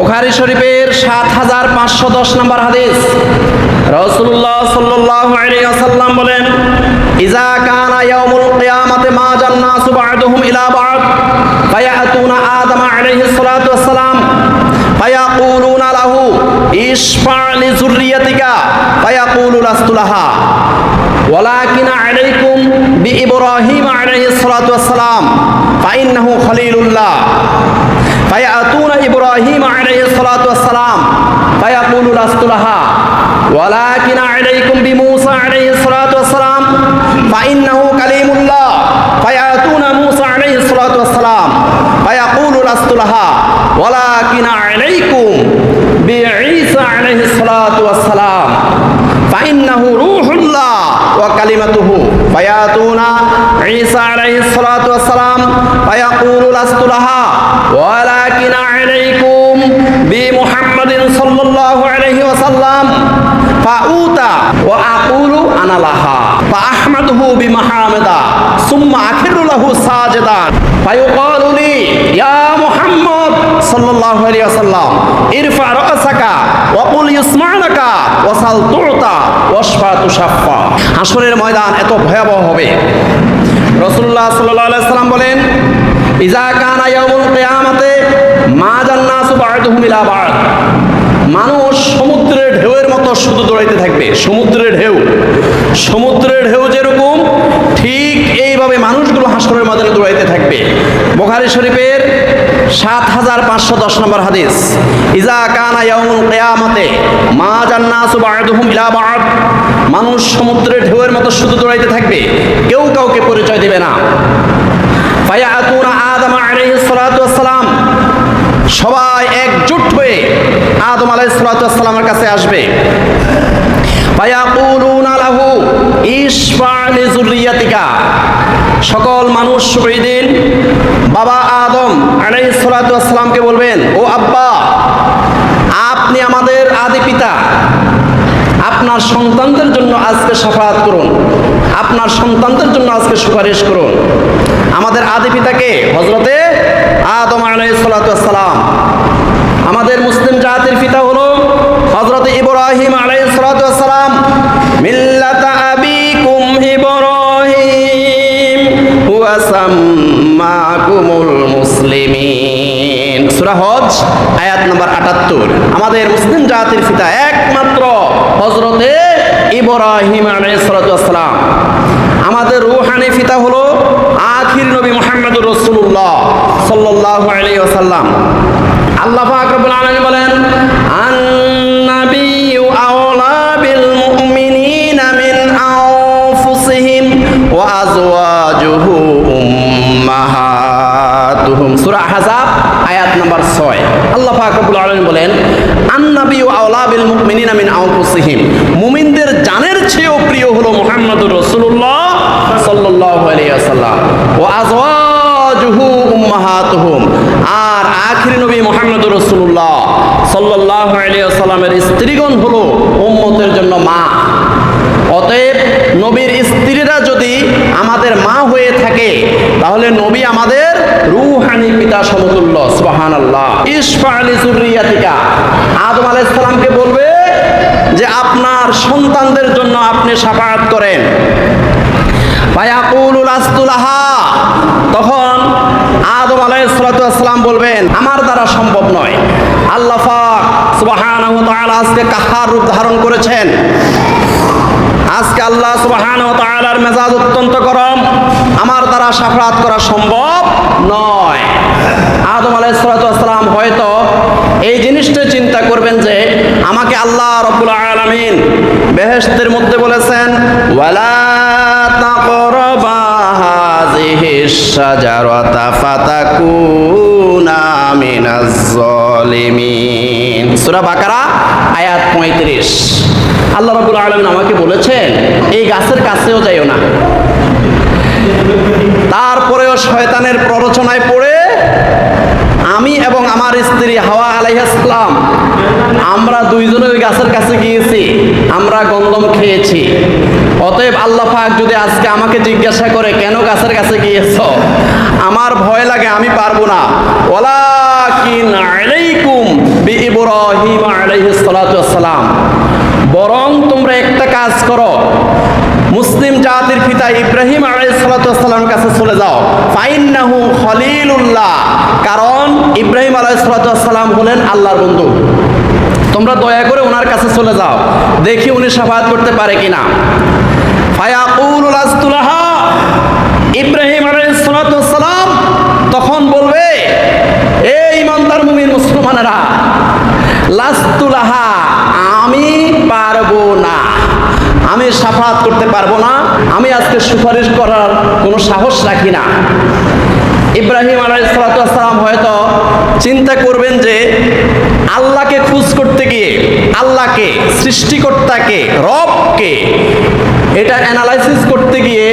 বুখারি শরীফের সাত হাজার পাঁচশো দশ নম্বর হাদিস। রসুল্লাহ সাল্লাহ আসাল্লাম বলেন ইজা কানা ইয়াউমুল কিয়ামাতে মা জান্নাসু বা'দুহুম ইলা বা'দ, ফায়াতুনা আদম আলাইহি সালাতু ওয়াসসালাম, ফায়াকুলুনা লাহু, ইশফা লি যুররিয়াতিকা, ফায়াকুলু লাস্তু লাহা। ওয়ালাকিন আলাইকুম বিইব্রাহিম আলাইহি সালাতু ওয়াসসালাম, ফাইন্নাহু খলিলুল্লাহ। ফায়াতুনা ইব্রাহিম আলাইহি সালাতু ওয়াসসালাম, ফায়াকুলু লাস্তু লাহা, ওয়ালাকিন আলাইকুম বিমূসা আলাইহি সালাতু ওয়াসসালাম, ফাইন্নাহু কালিমুল্লাহ, ফায়াতুনা মূসা আলাইহি সালাতু ওয়াসসালাম, ফায়াকুলু লাস্তু লাহা, ওয়ালাকিন আলাইকুম বিঈসা আলাইহি সালাতু ওয়াসসালাম, ফাইন্নাহু রূহুল্লাহ ওয়া কালিমাতুহু, ফায়াতুনা ঈসা আলাইহি সালাতু ওয়াসসালাম, ফায়াকুলু লাস্তু লাহা মুহাম্মাদিন সাল্লাল্লাহু আলাইহি ওয়াসাল্লাম, ফাউতা ওয়া আকুলু আনা ফা আহমাদুহু বিমাহামেদা, সুম্মা আখিরু লাহু সাজদান, ফায়ুকালু লি, ইয়া মুহাম্মদ সাল্লাল্লাহু আলাইহি ওয়াসাল্লাম, ইরফা রাসাকা ওয়া কুল ইসমা'নাকা ওয়া সাল তুতা ওয়াশফা তুশাফা হাসরের ময়দান এত ভয়াবহ হবে। রাসূলুল্লাহ সাল্লাল্লাহু আলাইহি ওয়াসাল্লাম বলেন ইজা কানা ইয়াউমুল কিয়ামাতে মানুষ সমুদ্রের ঢেউয়ের মতো শুধু দৌড়াইতে থাকবে। সমুদ্রের ঢেউ। সমুদ্রের ঢেউ যেরকম, ঠিক এইভাবে মানুষগুলো হাসরের ময়দানে দৌড়াইতে থাকবে। বুখারী শরীফের সাত হাজার পাঁচশো দশ নম্বর হাদিস, ইজা কানা ইয়াউমুল কিয়ামাতে মা জান্নাসু বা'দুহুম ইলা মানুষ সমুদ্রের ঢেউয়ের মতো শুধু দৌড়াইতে থাকবে, কেউ কাউকে পরিচয় দেবে না। ফায়াতুনা আদম আলাইহিস সালাতু ওয়াসসালাম সবাই একজোট হয়ে আদম ওয়াসসালামের কাছে আসবে। সকল মানুষ দিন। বাবা আদম আলাইহিস সালাতু বলবেন, ও আব্বা, আপনি আমাদের আদি পিতা। আপনার সন্তানদের জন্য আজকে সাফাত করুন। আপনার সন্তানদের জন্য আজকে সুপারিশ করুন। আমাদের আদি পিতাকে হজরতে আদম আলাইসালাম আমাদের মুসলিম জাতির পিতা হলো হজরত ইব্রাহিম আলাইসালাম হজ, আয়াত নম্বর 78 আমাদের মুসলিম জাতির পিতা একমাত্র হজরতে ইব্রাহিম আলাইসালাম আমাদের রুহানি পিতা হলো আখির নবী মোহাম্মদুর রসুল্লাহ সাল্লাহ আলী ওসাল্লাম আল্লাহ পাক রব্বুল আলামিন বলেন আয়াত নাম্বার 6 আল্লাহ পাক রব্বুল আলামিন বলেন আন্নাবিয়্যু আওলা বিল মুমিনিনা মিন আউফুসিহিম মুমিনদের জানের চেয়েও প্রিয় হলো মুহাম্মদুর রাসূলুল্লাহ সাল্লাল্লাহু আলাইহি ওয়াসাল্লাম। ও আজওয়াজুহু উম্মাহাতুহুম। আর আখির নবী মুহাম্মদুর রাসূলুল্লাহ সাল্লাল্লাহু আলাইহি ওয়াসাল্লামের স্ত্রীগণ হলো উম্মতের জন্য মা। অতএব নবীর স্ত্রীরা যদি আমাদের মা হয়ে থাকে, তাহলে নবী আমাদের রুহানি পিতা সমতুল্য সুবাহান আল্লাহ ইসফা আলী জুরিয়াতিকা আদম আলাইসালামকে সালামকে বলবে যে, আপনার সন্তানদের জন্য আপনি সাফাত করেন। তখন আদম আলাইহিসসালাম বলবেন, আমার দ্বারা সম্ভব নয়। সুবহানাহু তাআলা আজকে কাহার রূপ ধারণ করেছেন। আজকে আল্লাহ সুবহানাহু ওয়া তাআলার মেজাজ অত্যন্ত গরম। আমার দ্বারা সাফাত করা সম্ভব নয়। আদম আলাইহিসসালাম হয়তো এই জিনিসটা চিন্তা করবেন যে, আমাকে আল্লাহ রব্বুল আলামিন বেহেশতের মধ্যে বলেছেন, ওয়ালা শাজারাতা ফাতাকুনা মিনাজ জালিমিন সূরা বাকারা, আয়াত 35 আল্লাহ রাব্বুল আমাকে বলেছেন, এই গাছের কাছেও যাইও না। তারপরেও শয়তানের প্ররোচনায় পড়ে, আমি এবং আমার স্ত্রী হাওয়া আলাইহাসলাম আমরা দুইজনে ওই গাছের কাছে গিয়েছি, আমরা গন্ধম খেয়েছি। অতএব আল্লাহ পাক যদি আজকে আমাকে জিজ্ঞাসা করে, কেন গাছের কাছে গিয়েছ? আমার ভয় লাগে, আমি পারব না। ওলাকিন আলাইকুম বরং তোমরা একটা কাজ করো, মুসলিম জাতির পিতা ইব্রাহিম আলাইসালামের কাছে চলে যাও। ফাইন ফাইন্নাহু খলিলুল্লাহ, কারণ ইব্রাহিম আলাইসালাম হলেন আল্লাহর বন্ধু। তোমরা দয়া করে ওনার কাছে চলে যাও, দেখি উনি সাফাত করতে পারে কিনা। ফায়াকুল আস্তুলাহা ইব্রাহিম সালাম তখন বলবে এই ইমানদার মুমিন মুসলমানেরা, লাস্তুলাহা, আমি পারব না। আমি সাফাত করতে পারব না। আমি আজকে সুপারিশ করার কোনো সাহস রাখি না। ইব্রাহিম আলাইসালাম হয়তো চিন্তা করবেন যে আল্লাহকে খুঁজ করতে গিয়ে আল্লাহকে, সৃষ্টিকর্তাকে, রবকে এটা অ্যানালাইসিস করতে গিয়ে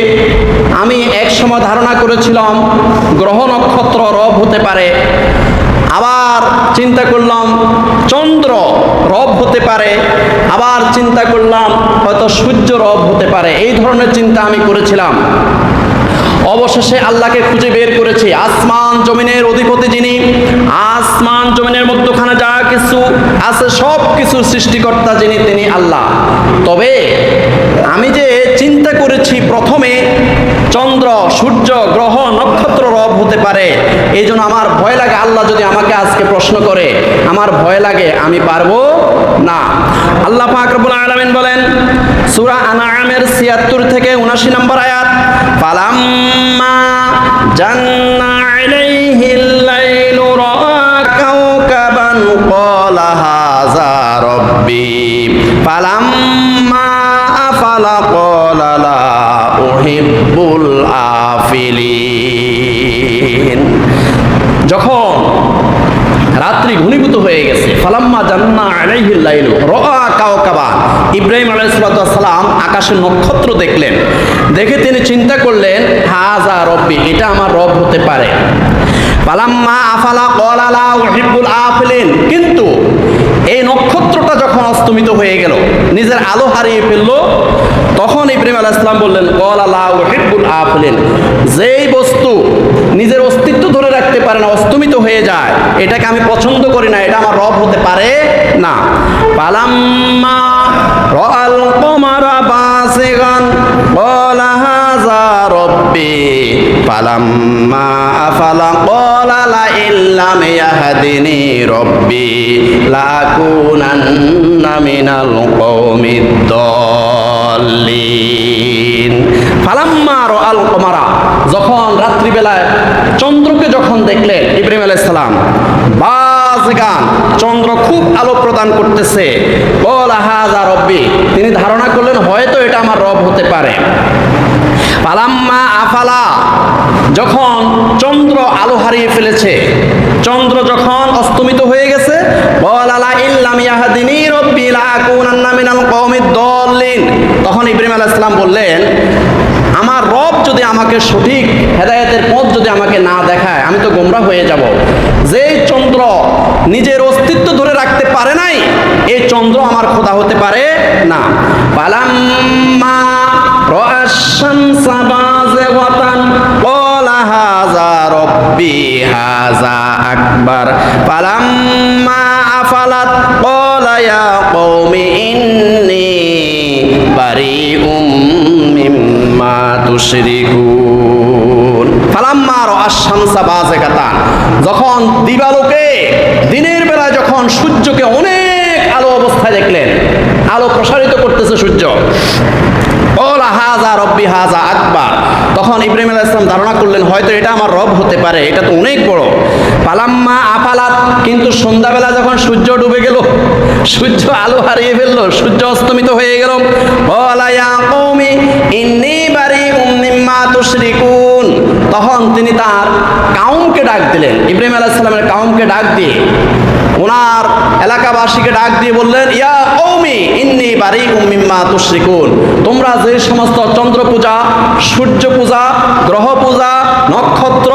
আমি এক সময় ধারণা করেছিলাম গ্রহ নক্ষত্র রব হতে পারে। আবার চিন্তা করলাম চন্দ্র রব হতে পারে। আবার চিন্তা করলাম হয়তো সূর্য রব হতে পারে। এই ধরনের চিন্তা আমি করেছিলাম। অবশেষে আল্লাহকে খুঁজে বের করেছে। আসমান জমিনের অধিপতি যিনি আসমান জমিনের মধ্যখানে কিছু আছে সব কিছু সৃষ্টিকর্তা যিনি, তিনি আল্লাহ। তবে আমি যে চিন্তা করেছি প্রথমে, চন্দ্র, সূর্য, গ্রহ, নক্ষত্র রব হতে পারে। এই জন্য আমার ভয় লাগে আল্লাহ যদি আমাকে আজকে প্রশ্ন করে। আমার ভয় লাগে, আমি পারব না। আল্লাহ পাক রব্বুল আলামিন বলেন, সুরা আনামের ছিয়াত্তর থেকে 79 নম্বর আয়াত, ফালাম্মা জান্না আলাইহিল লাইলু রাব্বি ফালাম্মা আফালা ক্বালা লা উহিব্বুল আফিলিন। যখন রাত্রি ঘনীভূত হয়ে গেছে, ফালাম্মা জান্না আলাইহিল লাইলু রাআ কাওকাবা। ইব্রাহিম আলাইহিস সালাম আকাশে নক্ষত্র দেখলেন। দেখে তিনি চিন্তা করলেন হাজা রব্বি, এটা আমার রব হতে পারে। পালাম্মা আফালা কলালা ওহিবুল আফিলিন। কিন্তু এই নক্ষত্রটা যখন অস্তমিত হয়ে গেল, নিজের আলো হারিয়ে ফেলল, তখন ইব্রাহিম আলাহ ইসলাম বললেন কলালা ওহিবুল আফিলিন। যেই বস্তু নিজের অস্তিত্ব ধরে রাখতে পারে না, অস্তমিত হয়ে যায়, এটাকে আমি পছন্দ করি না, এটা আমার রব হতে পারে না। পালাম্মা রাল কমারা বাসিগান, ক্বালা রব্বি ফালাম্মা আফালা ক্বালা লা ইল্লাম ইয়াহদিনি রব্বি লাকুনান্না মিনাল কওমিদ দল্লিন। ফালাম্মা রাল কমারা, যখন রাত্রিবেলায় চন্দ্রকে যখন দেখলেন ইব্রাহিম আলাইহিস সালাম বাজগান চন্দ্র খুব আলো প্রদান করতেছে। বল হাজা রব্বি। তিনি ধারণা করলেন, হয়তো এটা আমার রব হতে পারে। পালাম্মা আফালা। যখন চন্দ্র আলো হারিয়ে ফেলেছে, চন্দ্র যখন অস্তমিত হয়ে গেছে তখন ইব্রাহিম আলাইহিস সালাম বললেন, আমার রব যদি আমাকে সঠিক হেদায়েতের পথ যদি আমাকে না দেখায়, আমি তো গোমরা হয়ে যাব। যেই চন্দ্র নিজের অস্তিত্ব ধরে রাখতে পারে নাই এই চন্দ্র আমার খোদা হতে পারে না। পালাম্মা আকবার। পালাম্মা আফালাত, ক্বালা ইয়া কওমি ইন্নী ফালাম্মা রাশামসা বাযিগাতান যখন দিবালোকে, দিনের বেলা যখন সূর্যকে অনেক আলো অবস্থায় দেখলেন, আলো প্রসারিত করতেছে সূর্য। হাজা রব্বি হাজা আকবার। তখন ইব্রাহিম আলাইহিস সালাম ধারণা করলেন, হয়তো এটা আমার রব হতে পারে, এটা তো অনেক বড়। পালাম্মা আফালাত, কিন্তু সন্ধ্যাবেলা যখন সূর্য ডুবে গেল, সূর্য আলো হারিয়ে ফেলল, সূর্য অস্তমিত হয়ে গেল। ওলা ইয়া কওমি, ইন্নী বারিউম মিম্মা তুশরিকুন। তখন তিনি তার কাউমকে ডাক দিলেন। ইব্রাহিম আলাহ সালামের কাউমকে ডাক দিয়ে, ওনার এলাকাবাসীকে ডাক দিয়ে বললেন, ইয়া কৌমি ইন্নি বাড়ি উম্মিম্মা তুশ্রিকুন। তোমরা যে সমস্ত চন্দ্র পূজা সূর্য পূজা গ্রহ পূজা নক্ষত্র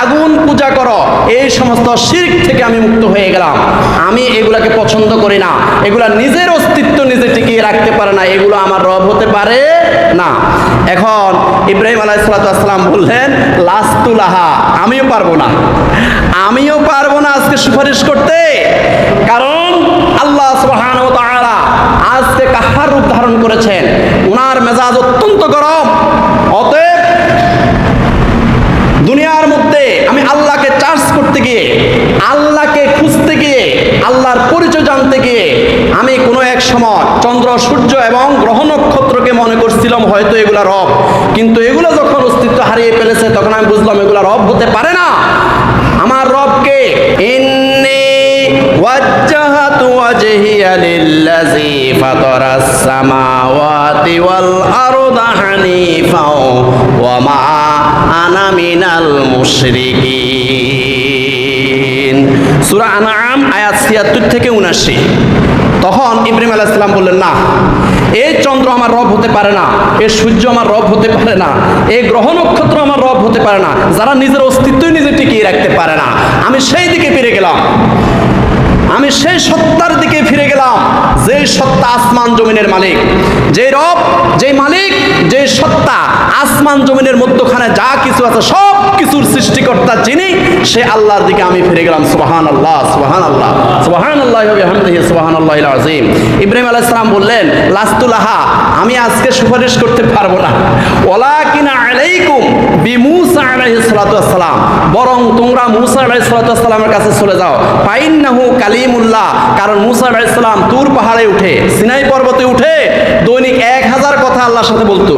আগুন পূজা করো। এই সমস্ত শির্ক থেকে আমি মুক্ত হয়ে গেলাম। আমি এগুলাকে পছন্দ করি না। এগুলা নিজের অস্তিত্ব নিজে টিকিয়ে রাখতে পারে না। এগুলো আমার রব হতে পারে না। এখন ইব্রাহিম আলাইসালাম বললেন লাস্তুলাহা আমিও পারব না। আমিও পারব না আজকে সুপারিশ করতে। কারণ আল্লাহ আজকে কাহার রূপ ধারণ করেছেন? ওনার মেজাজ অত্যন্ত গরম। অতএব জানতে গিয়ে, আল্লাহকে খুঁজতে গিয়ে, আল্লাহর পরিচয় জানতে গিয়ে আমি কোনো এক সময় চন্দ্র, সূর্য এবং গ্রহ নক্ষত্রকে মনে করছিলাম হয়তো এগুলা রব। কিন্তু এগুলো যখন অস্তিত্ব হারিয়ে ফেলেছে, তখন আমি বুঝলাম এগুলা রব হতে পারে না। আমার রবকে, ইন্নি মিনাল সুরা আনাম আয়াত 76 থেকে 79 তখন ইব্রাহিম আলাহ ইসলাম বললেন, না এই চন্দ্র আমার রব হতে পারে না এই সূর্য আমার রব হতে পারে না এই গ্রহ নক্ষত্র আমার রব হতে পারে না, যারা নিজের অস্তিত্বই নিজে টিকিয়ে রাখতে পারে না। আমি সেই দিকে ফিরে গেলাম। আমি সেই সত্তার দিকে ফিরে গেলাম যে সত্তা আসমান জমিনের মালিক। যে রব যে মালিক যে সত্তা আসমান জমিনের মধ্যখানে যা কিছু আছে, সব কিছুর সৃষ্টিকর্তা যিনি, সে আল্লাহর দিকে আমি ফিরে গেলাম। সুবাহান আল্লাহ সুবাহান আল্লাহ সুবাহান আল্লাহ সুবাহান আল্লাহ আজিম ইব্রাহিম আলাইহিস সালাম বললেন লাস্তুলাহা আমি আজকে সুপারিশ করতে পারব না। ওয়ালাকিন আলাইকুম বিমুসা আলাইহিস সালাতু ওয়াসসালাম বরং তোমরা মুসা আলাইসালামের কাছে চলে যাও। পাইন নাহু কালিমুল্লাহ, কারণ মুসা আলাইসালাম তুর পাহাড়ে উঠে, সিনাই পর্বতে উঠে দৈনিক এক হাজার কথা আল্লাহর সাথে বলতো।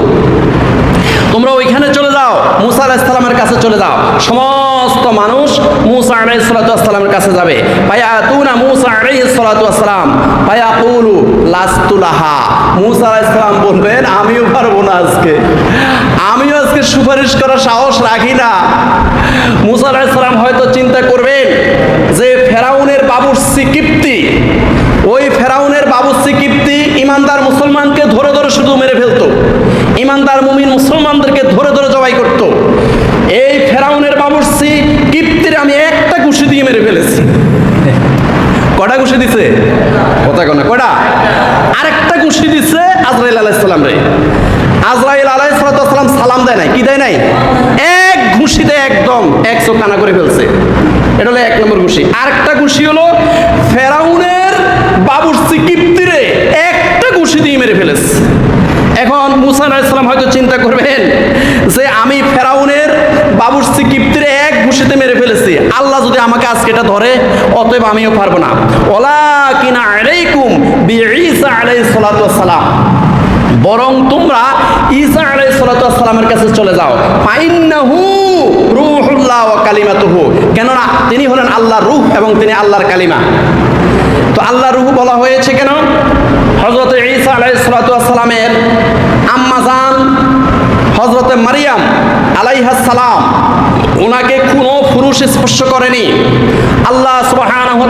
তোমরা ওইখানে চলে যাও, মুসা কাছে চলে যাও। সমস্ত মানুষ মুসা আলাইসালামের কাছে যাবে। ভাইয়া তুনা মুসা আলাইসালাম ভাইয়া কুলু লাস্তুলাহা মুসা আলাইসালাম বলবেন আমিও পারব না আজকে। আমিও আজকে সুপারিশ করার সাহস রাখি না। মুসা আলাইসালাম হয়তো চিন্তা করবেন যে ফেরাউনের বাবুর সিকিপ্তি ওই ফেরাউনের বাবুর কিপ্তি ইমানদার মুসলমানকে ধরে ধরে শুধু মেরে ফেলতো। ইমানদার মুমিন মুসলমানদেরকে ধরে ধরে জবাই করত। এই ফেরাউনের বাবুসি কিপ্তির আমি একটা ঘুষি দিয়ে মেরে ফেলেছি। কটা ঘুষি দিছে? কথা কোনা। কটা? আরেকটা ঘুষি দিছে আজরাইল আলাইসালাম রে। আজরাইল আলাইসালাম সালাম দেয় নাই কি দেয় নাই? এক ঘুষিতে একদম এক চোখ কানা করে ফেলছে। এটা হলো এক নম্বর ঘুষি। আরেকটা ঘুষি হলো ফেরাউনের বাবুর সিকিপ্তিরে একটা ঘুষি দিয়ে মেরে ফেলেছে। এখন মুসান আলাইসালাম হয়তো চিন্তা করবেন যে আমি ফেরাউনের বাবুর কিপ্তির এক ঘুষিতে মেরে ফেলেছি। আল্লাহ যদি আমাকে আজকে এটা ধরে, অতএব আমিও পারব না। ওলা কিনা আলাইকুম বি ঈসা আলাইহিস সালাম। বরং তোমরা ঈসা ওয়াস সালামের কাছে চলে যাও। ফাইন্নাহু রূহুল্লাহ ওয়া কালিমাতুহু। কেননা তিনি হলেন আল্লাহর রূহ এবং তিনি আল্লাহর কালিমা। তো আল্লাহর রূহ বলা হয়েছে কেন? হযরত ঈসা আলাইহিস সালাতু ওয়াস সালামের আম্মা জান, হযরত মারিয়াম সালাম ওনাকে কোনো পুরুষ স্পর্শ করেনি। আল্লাহ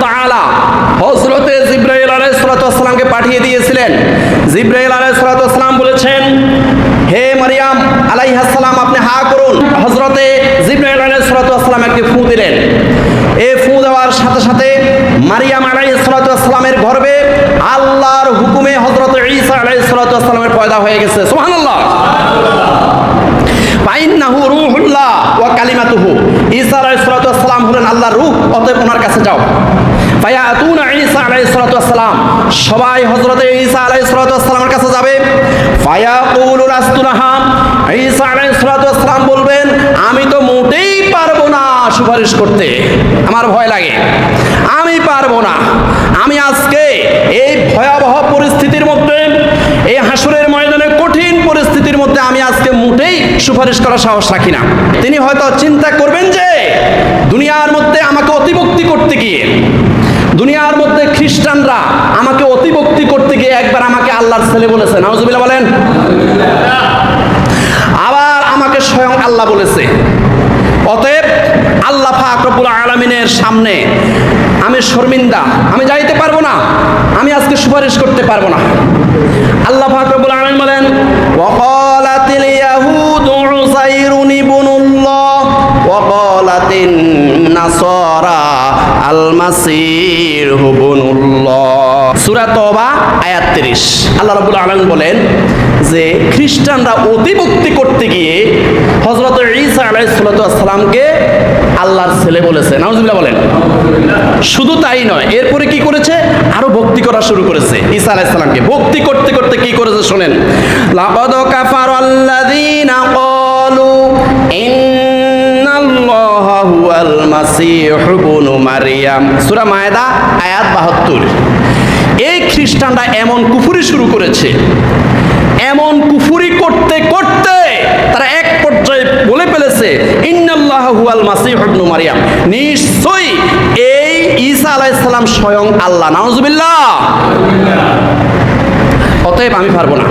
তাআলা হযরতে জিব্রাইল ওয়াস সালামকে পাঠিয়ে দিয়েছিলেন। জিব্রাইল সালাতু ওয়াস সালাম বলেছেন হে মারিয়াম আলাইহাসালাম আপনি হা করুন। হজরতে জিব্রাহিম একটি ফু দিলেন। এই ফু দেওয়ার সাথে সাথে মারিয়াম আলাই সালাতামের গর্বে আল্লাহর হুকুমে হজরত ঈসা আলাই সালাতামের পয়দা হয়ে গেছে। সুবহানাল্লাহ। ফাইন্নাহু রূহুল্লাহ ওয়া কালিমাতুহু। ঈসা আলাইহিস সালাতু ওয়াস সালাম হলেন আল্লাহর রূহ অতএব ওনার কাছে যাও। ফায়াতুনা ঈসা আলাইহিস সালাতু ওয়াস সালাম, সবাই হযরতে ঈসা আলাইহিস সালাতু ওয়াস সালামের কাছে যাবে। ফায়াকুলু রাসতুলাহা ঈসা আলাইহিস সালাতু ওয়াস সালাম বলবেন, আমি তো মোটেই পারব না সুপারিশ করতে। আমার ভয় লাগে। আমি পারব না। আমি আজকে এই ভয়াবহ পরিস্থিতির মধ্যে এই হাসুরের ময়দানে কঠিন পরিস্থিতির মধ্যে আমি আজকে মোটেই সুপারিশ করার সাহস রাখি না। তিনি হয়তো চিন্তা করবেন যে, দুনিয়ার মধ্যে আমাকে অতিভক্তি করতে গিয়ে, দুনিয়ার মধ্যে খ্রিস্টানরা আমাকে অতিভক্তি করতে গিয়ে একবার আমাকে আল্লাহর ছেলে বলেছে। নাউজুবিল্লাহ বলেন। আবার আমাকে স্বয়ং আল্লাহ বলেছে। অতএব আল্লাহ ফাকরবুল আলমিনের সামনে আমি শর্মিন্দা, আমি যাইতে পারব না, আমি আজকে সুপারিশ করতে পারব না। আল্লাহ ফাকরবুল আলমিন বলেন ওয়াকালাতিল ইয়াহুদু উযাইরুন ইবনুল্লাহ ওয়াকালাতিন নাসারা আল মাসীহু ইবনুল্লাহ। সূরা তওবা, আয়াত 30 আল্লাহ রাব্বুল আলামিন বলেন যে, খ্রিস্টানরা অতিভক্তি করতে গিয়ে আল্লাহর ছেলে বলেছে। বলেন। শুধু তাই নয়, এরপরে কি করেছে? আরও ভক্তি করা শুরু করেছে ঈসা আলাইহিস ভক্তি করতে করতে কি করেছে শুনেন? লাকাদ হুয়াল মাসীহু ইবনু মারইয়াম সূরা মায়দা, আয়াত 72 এই খ্রিস্টানরা এমন কুফুরি শুরু করেছে। এমন কুফুরি করতে করতে তারা এক পর্যায়ে বলে ফেলেছে, ইন্নাল্লাহ হুয়াল মাসিহ ইবনু মারিয়াম। নিশ্চয়ই এই ঈসা আলাইহিস সালাম স্বয়ং আল্লাহ, নাউজুবিল্লাহ। অতএব আমি পারব না।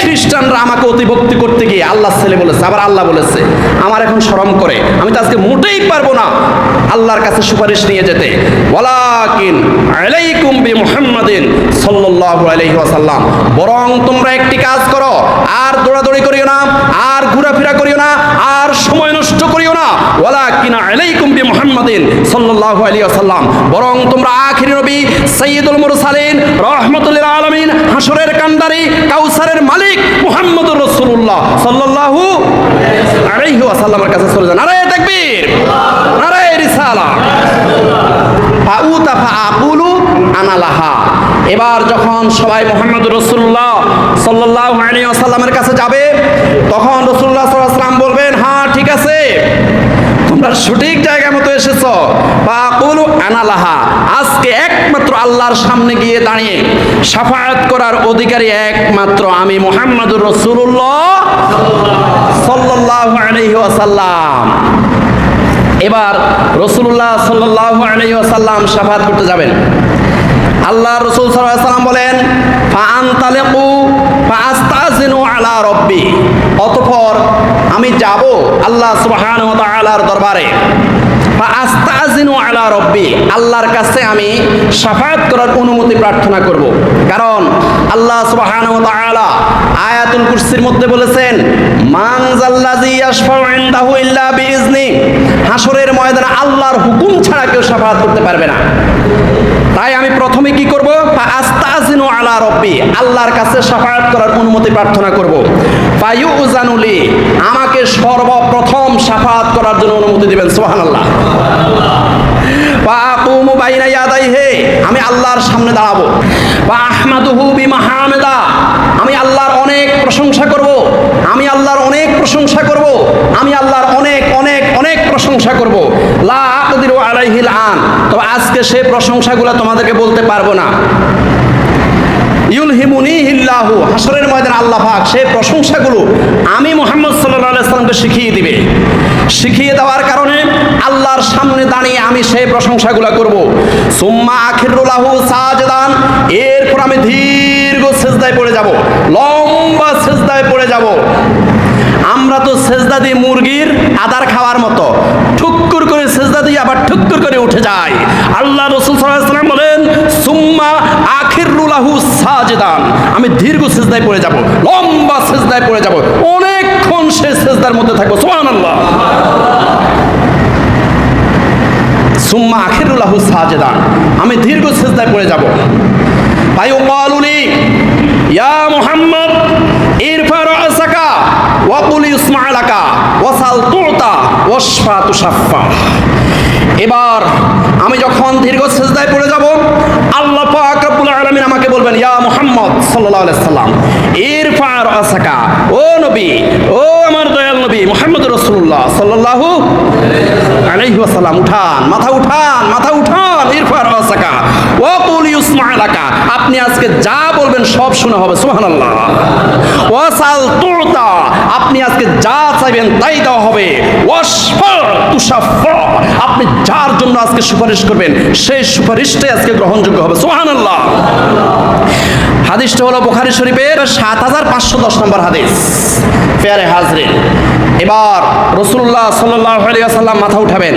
খ্রিস্টানরা আমাকে অতিভক্তি করতে গিয়ে আল্লাহ ছেলে বলেছে, আবার আল্লাহ বলেছে, আমার এখন শরম করে, আমি তো আজকে মোটেই পারব না। আল্লাহর কাছে সুপারিশ নিয়ে যেতে, ওয়ালাকিন আলাইকুম বি মুহাম্মাদিন সাল্লাল্লাহু আলাইহি ওয়াসাল্লাম, বরং তোমরা একটি কাজ করো, আর দৌড়াদৌড়ি করিও না, আর ঘোরাফেরা করিও না, আর সময় নষ্ট করিও না। ওয়ালাকিন আলাইকুম বি মুহাম্মাদিন সাল্লাল্লাহু আলাইহি ওয়াসাল্লাম। বরং তোমরা আখিরি নবী সাইয়্যিদুল মুরসালিন, রাহমাতুল লিল আলামিন হাসরের কান্ডারি, কাউসারের মালিক মুহাম্মদুর রাসূলুল্লাহ সাল্লাল্লাহু আলাইহি ওয়াসাল্লামের কাছে চলে যান। নারায়ে তাকবীর, নারায়ে রিসালা। ফাউতা ফাআকুলু আনা লাহা এবার যখন সবাই মোহাম্মদ রসুল্লাহ সাল্লাল্লাহু আলাইহি ওয়াসাল্লামের কাছে যাবে, তখন রসুল্লাহ ওয়াসাল্লাম বলবেন তোমরা সঠিক জায়গা মতো এসেছ। ফাকুলু আনালাহা আজকে একমাত্র আল্লাহর সামনে গিয়ে দাঁড়িয়ে সাফায়াত করার অধিকারী একমাত্র আমি মোহাম্মদুর রসুল্লাহ সাল্লাহ ওয়াসাল্লাম। এবার রসুল্লাহ সাল্লাহ আলাইহি আসাল্লাম সাফায়াত করতে যাবেন। আল্লাহ রসুল সাল্লাম বলেন, ফাআনতালিকু ফাআস্তাযিনু আলা রব্বি। অতঃপর আমি যাব আল্লাহ সুবহানাহু ওয়া দরবারে। আলা রব্বি। আল্লাহর কাছে আমি শাফায়াত করার অনুমতি প্রার্থনা করব। কারণ আল্লাহ সুবহানাহু ওয়া আয়াতুল কুরসির মধ্যে বলেছেন, মান জাল্লাযী ইয়াশফাউ ইনদাহু ইল্লা বিইজনি হাসরের ময়দানে আল্লাহর হুকুম ছাড়া কেউ শাফায়াত করতে পারবে না। তাই আমি প্রথমে কি করব? আস্তাজিনু আলা রব্বি। আল্লাহর কাছে সাফায়াত করার অনুমতি প্রার্থনা করব। ফায়ু উজানুলি আমাকে সর্বপ্রথম শাফায়াত করার জন্য অনুমতি দিবেন বাইনা ইয়াদাইহি আমি আল্লাহর সামনে দাঁড়াবো। বা আহমাদুহু বিমাহামেদা। আমি আল্লাহর অনেক প্রশংসা করব। আমি আল্লাহর অনেক প্রশংসা করব। আমি আল্লাহর অনেক অনেক অনেক প্রশংসা করব। লা আকদিরু আলাইহিল আন। তবে আজকে সেই প্রশংসাগুলো তোমাদেরকে বলতে পারব না। ইউলহিমুনি হিল্লাহু হাসরের ময়দান আল্লাহ পাক সেই প্রশংসাগুলো আমি মোহাম্মদ আলাইহি সাল্লামকে শিখিয়ে দিবে। শিখিয়ে দেওয়ার কারণে আল্লাহর সামনে দাঁড়িয়ে আমি সেই প্রশংসাগুলো করব। সুম্মা আখিরুল্লাহু সাজদান। এরপর আমি দীর্ঘ সেজদায় পড়ে যাব। লম্বা সেজদায় পড়ে যাব। আমরা তো সেজদা দিই মুরগির আদার খাওয়ার মতো। ঠুক্কুর করে সেজদা দিয়ে আবার ঠুক্কুর করে উঠে যায়। আল্লাহ রসুল সাল্লাম বলেন, সুম্মা আখিরুলাহু সাজদান। আমি দীর্ঘ সেজদায় পড়ে যাব, লম্বা সেজদায় পড়ে যাব। অনেকক্ষণ সে সেজদার মধ্যে থাকব। সুবহানাল্লাহ। সুম্মা আখিরুল্লাহু সাজদান। আমি দীর্ঘ সেজদায় পড়ে যাব। ভাই ওয়ালুলি ইয়া মুহাম্মদ ইরফা রাসাকা ওয়া কুল ইসমাআলাকা ওয়াসাল তুতা ওয়াশফা তুশাফা এবার আমি যখন দীর্ঘ সেজদায় পড়ে যাব, আল্লাহ পাক রব্বুল আলামিন আমাকে বলবেন, ইয়া মুহাম্মদ সাল্লাল্লাহু আলাইহি সাল্লাম ইরফা রাসাকা ও নবী, ও আমার দয়াল নবী মুহাম্মদ রাসূলুল্লাহ সাল্লাল্লাহু আলাইহি ওয়াসাল্লাম, উঠান, মাথা উঠান মাথা উঠান। আপনি আজকে যা বলবেন সব শুনে হবে, সুবহানাল্লাহ। আপনি আজকে যা চাইবেন তাই দেওয়া হবে। আপনি যার জন্য আজকে সুপারিশ করবেন, সেই সুপারিশটাই আজকে গ্রহণযোগ্য হবে, সুবহানাল্লাহ। হাদিসটা হলো বোখারি শরীফের সাত হাজার পাঁচশো দশ নম্বর হাদিস। পেয়ারে হাজরিন এবার রসুল্লাহ সাল্লাহ মাথা উঠাবেন।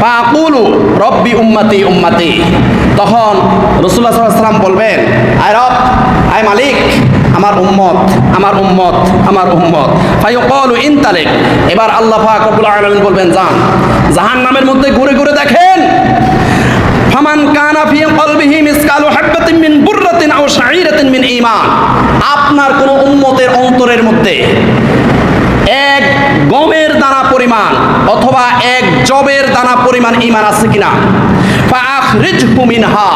ফাকুলু রব্বি উম্মতি উম্মতি। তখন রসুল্লাহ সাল্লাম বলবেন, আয় রব, আয় মালিক, আমার উম্মত আমার উম্মত আমার উম্মত। ফাইয়ুকালু ইনতালিক। এবার আল্লাহ রব্বুল আলামিন বলবেন যান জাহান নামের মধ্যে ঘুরে ঘুরে দেখেন ফামান কানা ফি কলবিহি মিসকালু হাববাতিন মিন বুররাতিন আও শাঈরাতিন মিন ঈমান। আপনার কোন উম্মতের অন্তরের মধ্যে এক গমের দানা পরিমাণ অথবা এক জবের দানা পরিমাণ ঈমান আছে কিনা? মিনহা।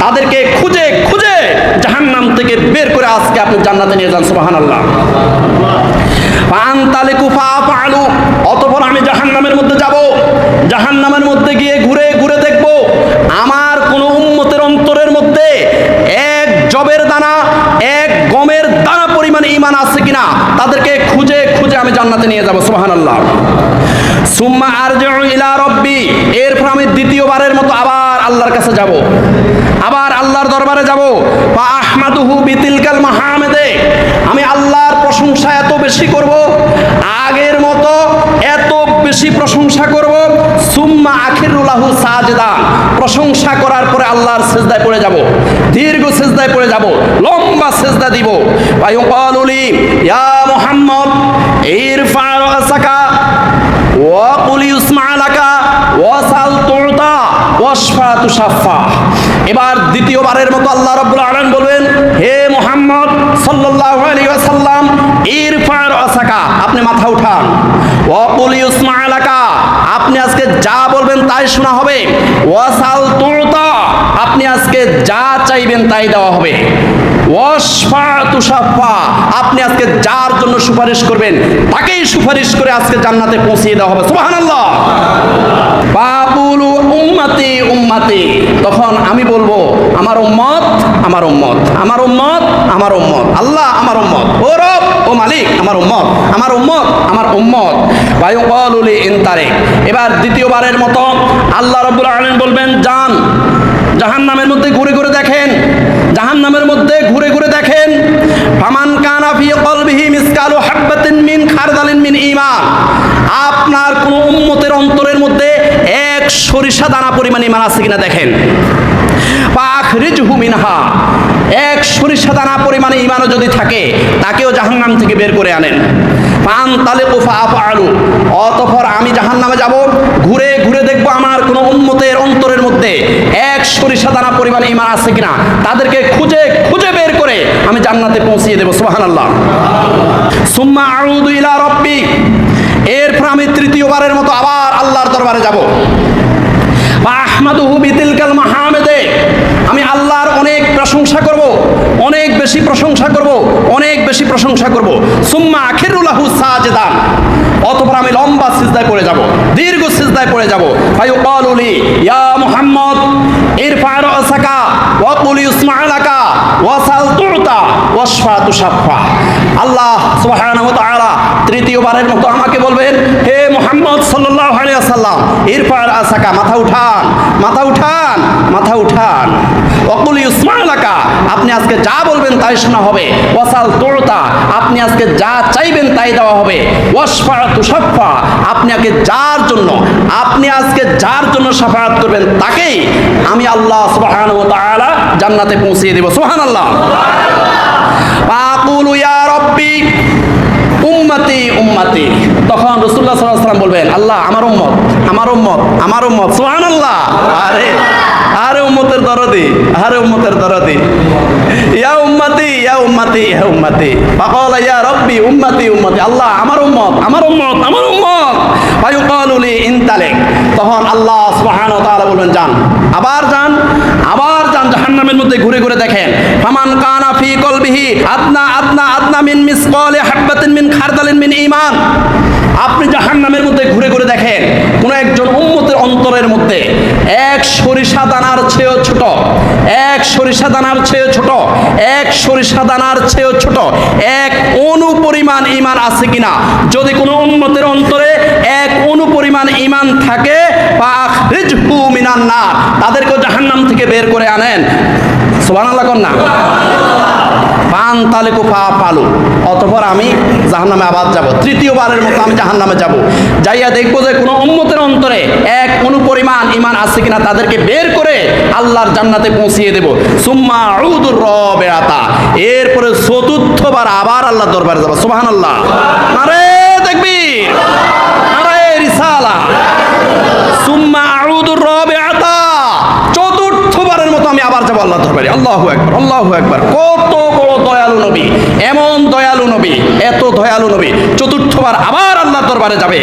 তাদেরকে খুঁজে খুঁজে জাহান্নাম থেকে বের করে আজকে আপনি জান্নাতে নিয়ে যান, সুবহানাল্লাহ। অতঃপর আমি জাহান্নামের মধ্যে যাব। জাহান্নামের মধ্যে গিয়ে ঘুরে ঘুরে দেখব আমার কোন উম্মতের অন্তরের মধ্যে যাব সুবহানাল্লাহ। সুম্মা আরজিউ ইলা রব্বি এরপর আমি দ্বিতীয়বারের মতো আবার আল্লাহর কাছে যাব। আবার আল্লাহর দরবারে যাব। বা আহমাদুহু বিতিলকাল মাহামেদে। আমি আল্লাহর প্রশংসা এত বেশি করব, আগের মতো এত বেশি প্রশংসা করব, সুম্মা আখিরুল্লাহু সাজদা। প্রশংসা করার পরে আল্লাহর সেজদায় পড়ে যাব। দীর্ঘ সেজদায় পড়ে যাব। লম্বা সেজদা দিব। ওয়ায়ুকালুলি ইয়া মুহাম্মদ, ইরফা রাসাকা ওয়াকুল ইউসমা লাকা ওয়াসাল তুতা ওয়াশফা তুশাফা এবার দ্বিতীয়বারের মতো আল্লাহ রাব্বুল আলামিন বলবেন, হে মুহাম্মদ সাল্লাল্লাহু আলাইহি ওয়াসাল্লাম ইরফা রাসাকা আপনি মাথা উঠান। ইউসমা আপনি আজকে যা বলবেন তাই শোনা হবে। ওয়াসাল আপনি আজকে যা চাইবেন তাই দেওয়া হবে। আপনি আজকে যার জন্য সুপারিশ করবেন, তাকেই সুপারিশ করে আজকে জান্নাতে পৌঁছিয়ে দেওয়া হবে। বাবুলু উম্মতি, উম্মাতে। তখন আমি বলব, আমার উম্মত আমার উম্মত। আমার উম্মত আমার উম্মত। আল্লাহ আমার উম্মত। ও রব, ও মালিক, আমার উম্মত। আমার উম্মত আমার উম্মত। বায়ু কলুলি ইনতারে এবার দ্বিতীয়বারের মতো আল্লাহ রবুল আলামিন বলবেন যান জাহান নামের মধ্যে ঘুরে ঘুরে দেখেন। জাহান নামের মধ্যে ঘুরে ঘুরে দেখেন। ফামান কানা ফি কলবিহি মিসকালু হাব্বাতিন মিন খারদালিন মিন ঈমান। আপনার কোন উম্মতের অন্তরের মধ্যে এক সরিষা দানা পরিমাণ ঈমান আছে কিনা দেখেন। পাখরিজহু মিনহা। এক সরিষা দানা পরিমাণে ঈমানও যদি থাকে, তাকেও জাহান্নাম থেকে বের করে আনেন। পান তালে আফা আলু অতঃপর আমি জাহান্নামে যাব, ঘুরে ঘুরে দেখব আমার কোনো উন্মতের অন্তরের মধ্যে এক সরিষা দানা পরিমাণে ইমান আছে কিনা। তাদেরকে খুঁজে খুঁজে বের করে আমি জান্নাতে পৌঁছিয়ে দেবো, সুবহানাল্লাহ। সুম্মা আউদু ইলা রব্বি। এরপর আমি তৃতীয়বারের মতো আবার আল্লাহর দরবারে যাব। মাহমেদে। আমি আল্লাহর অনেক প্রশংসা করব, অনেক বেশি প্রশংসা করব, অনেক বেশি প্রশংসা করব। সুম্মা আখিরুল্লাহু সাজদান। অতঃপর আমি লম্বা সিজদায় পড়ে যাব, দীর্ঘ সিজদায় পড়ে যাব। ফায়ু কালুলি ইয়া মুহাম্মদ, ইরফা রাসাকা, ওয়া কুল ইসমা লাকা ওয়াসাল তুতা ওয়াশফা তুশাফা আল্লাহ সুবহানাহু ওয়া তাআলা তৃতীয়বারের মতো আমাকে বলবেন, হে মুহাম্মদ ওয়াসাল্লাম। ইরফা রাসাকা মাথা উঠান মাথা উঠান মাথা উঠান। অকুল ইসমাইলাকা আপনি আজকে যা বলবেন তাই শোনা হবে। ওয়াসাল তোরতা আপনি আজকে যা চাইবেন তাই দেওয়া হবে। ওয়াসফা তুষাফা আপনি আগে যার জন্য আপনি আজকে যার জন্য সাফায়াত করবেন তাকেই আমি আল্লাহ সুবহানাহু ওয়া তাআলা জান্নাতে পৌঁছিয়ে দেব। সুবহানাল্লাহ। পাকুলু ইয়া রব্বি উম্মতি উম্মতি। তখন রসুল্লাহ ওয়াসাল্লাম বলবেন, আল্লাহ, আমার উম্মত আমার উম্মত আমার উম্মত। সুবহানাল্লাহ। আরে আরে উম্মতের দরদি, আরে উম্মতের দরদি। ইয়া উম্মতি ইয়া উম্মতি ইয়া উম্মতি। ফাকালা, ইয়া রব্বি, উম্মতি উম্মতি। আল্লাহ, আমার উম্মত আমার উম্মত আমার উম্মত। ফায়ুকালু লি ইনতালিক। তখন আল্লাহ সুবহানাহু ওয়া তাআলা বলবেন, যান। আবার যান, আবার যান জাহান্নামের মধ্যে ঘুরে ঘুরে দেখেন। ফামান কানা ফি কলবিহি আদনা আদনা আদনা মিন মিসকালি হাববাতিন মিন খারদালিন মিন ঈমান। আপনি জাহান্নামের মধ্যে ঘুরে ঘুরে দেখেন, কোন একজন উম্মতের অন্তরের মধ্যে এক সরিষা দানার চেয়েও ছোট, এক সরিষা দানার চেয়েও ছোট, এক সরিষা দানার চেয়েও ছোট, এক অনুপরিমাণ ইমান আছে কিনা? যদি কোনো উম্মতের অন্তরে এক অনুপরিমাণ ইমান থাকে মিনান নার, তাদেরকেও জাহান্নাম থেকে বের করে আনেন। সুবহানাল্লাহ কর না? পান তালে কুফা পালু অতঃপর আমি জাহান্নামে আবার যাব। তৃতীয়বারের মতো আমি জাহান্নামে যাব। যাইয়া দেখব যে কোনো উম্মতের অন্তরে এক অনুপরিমাণ ইমান আছে কিনা তাদেরকে বের করে আল্লাহর জান্নাতে পৌঁছিয়ে দেবো। সুম্মা আউদুর রবেআতা। এরপরে চতুর্থবার আবার আল্লাহ দরবারে যাব। সুবহানাল্লাহ। আরে দেখবি সুম্মা আউদুর রবেআতা চতুর্থবারের মতো আমি আবার যাব আল্লাহ দরবারে। আল্লাহ একবার আল্লাহ একবার কত বড় দয়ালু নবী, এমন দয়ালু নবী, এত দয়ালু নবী। চতুর্থবার আবার আল্লাহ দরবারে যাবে।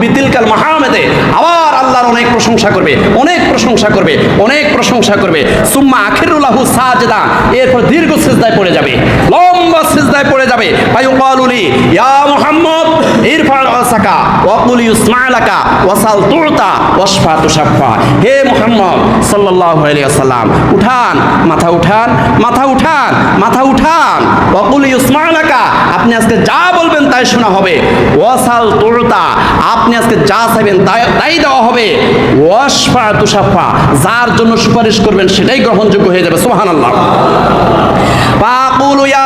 বিতিলকাল মাহামেদে। আবার আল্লাহর অনেক প্রশংসা করবে, অনেক প্রশংসা করবে, অনেক প্রশংসা করবে। সুম্মা আখিরুল্লাহু সাজদা। এরপর দীর্ঘ সিজদায় পড়ে যাবে। লম্বা সিজদায় পড়ে যাবে। ফায়ুকালুলি ইয়া মুহাম্মদ, ইরফা রাসাকা ওয়া ইসমালাকা, ওয়াসাল তুতা ওয়াশফা তুশাফা হে মুহাম্মদ, সাল্লাল্লাহু আলাইহি ওয়াসাল্লাম, উঠান, মাথা উঠান মাথা উঠান মাথা উঠান। ওয়া আপনি আজকে যা বলবেন তাই শোনা হবে। ওয়াসাল তুতা আপনি আজকে যা চাইবেন তাই দেওয়া হবে। ওয়াশফা তুশাফা যার জন্য সুপারিশ করবেন সেটাই গ্রহণযোগ্য হয়ে যাবে। সুবহানাল্লাহ। পাকুলু ইয়া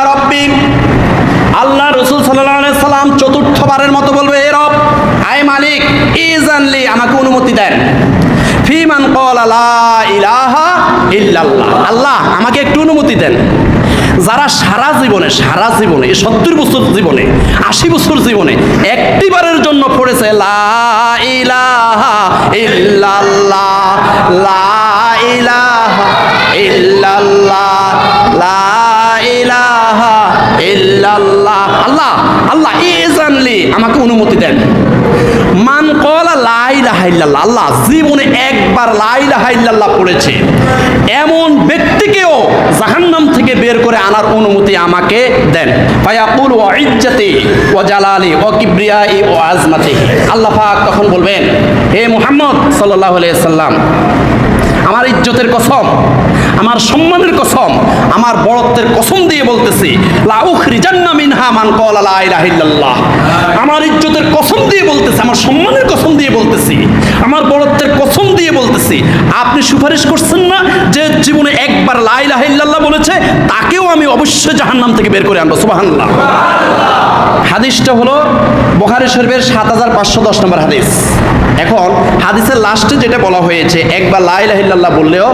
আল্লাহ রসুল সাল্লাহ সাল্লাম চতুর্থবারের মতো বলবে, এ রব, আয় মালিক, ইজানলি আমাকে অনুমতি দেন। ফিমান কল আল্লাহ ইলাহা ইল্লাল্লাহ। আল্লাহ, আমাকে একটু অনুমতি দেন। যারা সারা জীবনে সারা জীবনে, সত্তর বছর জীবনে, আশি বছর জীবনে একটিবারের জন্য পড়েছে, লা ইলাহা ইল্লাল্লাহ, লা ইলাহা ইল্লাল্লাহ। ইল্লাল্লাহ। আল্লাহ আল্লাহ ইজানলি আমাকে অনুমতি দেন। মান কলা লা লাহাইল্লাল্লাহ আল্লাহ জীবনে একবার লা লাহাইল্লাল্লাহ পড়েছে। এমন ব্যক্তিকেও জাহান্নাম থেকে বের করে আনার অনুমতি আমাকে দেন। ফায়াকুল ওয়া ইজ্জতি ওয়া জালালি ওয়া কিবরিয়াই ওয়া আজমাতি। আল্লাহ পাক তখন বলবেন, হে মুহাম্মদ সাল্লাল্লাহু আলাইহি সাল্লাম আমার ইজ্জতের কসম আমার সম্মানের কসম, আমার বড়ত্বের কসম দিয়ে বলতেছি, লাউখরিজান্না মিনহা মান ক্বালা লা ইল্লাল্লাহ। আমার ইজ্জতের কসম দিয়ে বলতেছি, আমার সম্মানের কসম দিয়ে বলতেছি, আমার বড়ত্বের কসম দিয়ে বলতেছি, আপনি সুপারিশ করছেন না যে জীবনে একবার লা ইলাহা ইল্লাল্লাহ বলেছে, তাকেও আমি অবশ্যই জাহান্নাম থেকে বের করে আনব, সুবহানাল্লাহ। হাদিসটা হলো বুখারী শরীফের সাত হাজার পাঁচশো দশ নম্বর হাদিস। এখন হাদিসের লাস্টে যেটা বলা হয়েছে, একবার লা ইলাহা বললেও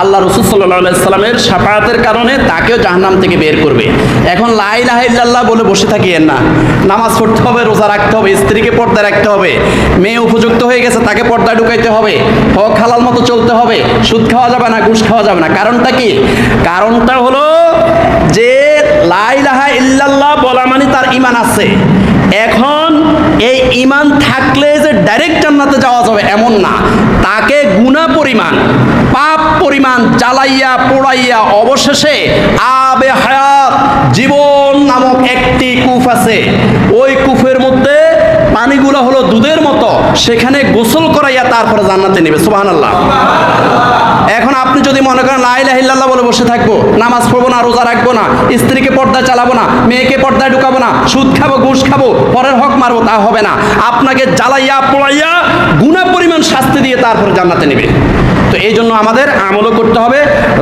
আল্লাহ রসুল সাল্লাহ সাফায়াতের কারণে তাকেও জাহান্নাম থেকে বের করবে। এখন লা ইলাহা বলে বসে থাকিয়েন না। নামাজ পড়তে হবে, রোজা রাখতে হবে, স্ত্রীকে পর্দা রাখতে হবে, মেয়ে উপযুক্ত হয়ে গেছে, তাকে পর্দা ঢুকাইতে হবে, হক হালাল মতো চলতে হবে, সুদ খাওয়া যাবে না, ঘুষ খাওয়া যাবে না। কারণটা কি? কারণটা হলো যে লা ইলাহা ইল্লাল্লাহ বলা মানে তার ইমান আছে। এখন এই ইমান থাকলে যে ডাইরেক্ট জান্নাতে যাওয়া যাবে এমন না। তাকে গুণা পরিমাণ, পাপ পরিমাণ জ্বালাইয়া, পোড়াইয়া অবশেষে আবে হায়াত জীবন নামক একটি কূপ আছে। ওই কূপের মধ্যে পানিগুলো হলো দুধের মতো, সেখানে গোসল করাইয়া তারপরে জান্নাতে নেবে, সুবহানাল্লাহ। এখন আপনি যদি মনে করেন লাইলাহ ইল্লাল্লাহ বলে বসে থাকব, নামাজ পড়ব না, রোজা রাখব না, স্ত্রীকে পর্দায় চালাবো না, মেয়েকে পর্দায় ঢুকাবো না, সুদ খাব, ঘুষ খাব, পরের হক মারবো, তা হবে না। আপনাকে জ্বালাইয়া, পোড়াইয়া, গুণা পরিমাণ শাস্তি দিয়ে তারপর জান্নাতে নেবে। তো এই জন্য আমাদের আমলও করতে হবে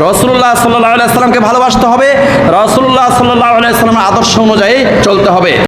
রসুল্লাহ সাল্লাহ সাল্লামকে ভালোবাসতে হবে রসুল্লাহ সাল্লাহ সাল্লামের আদর্শ অনুযায়ী চলতে হবে।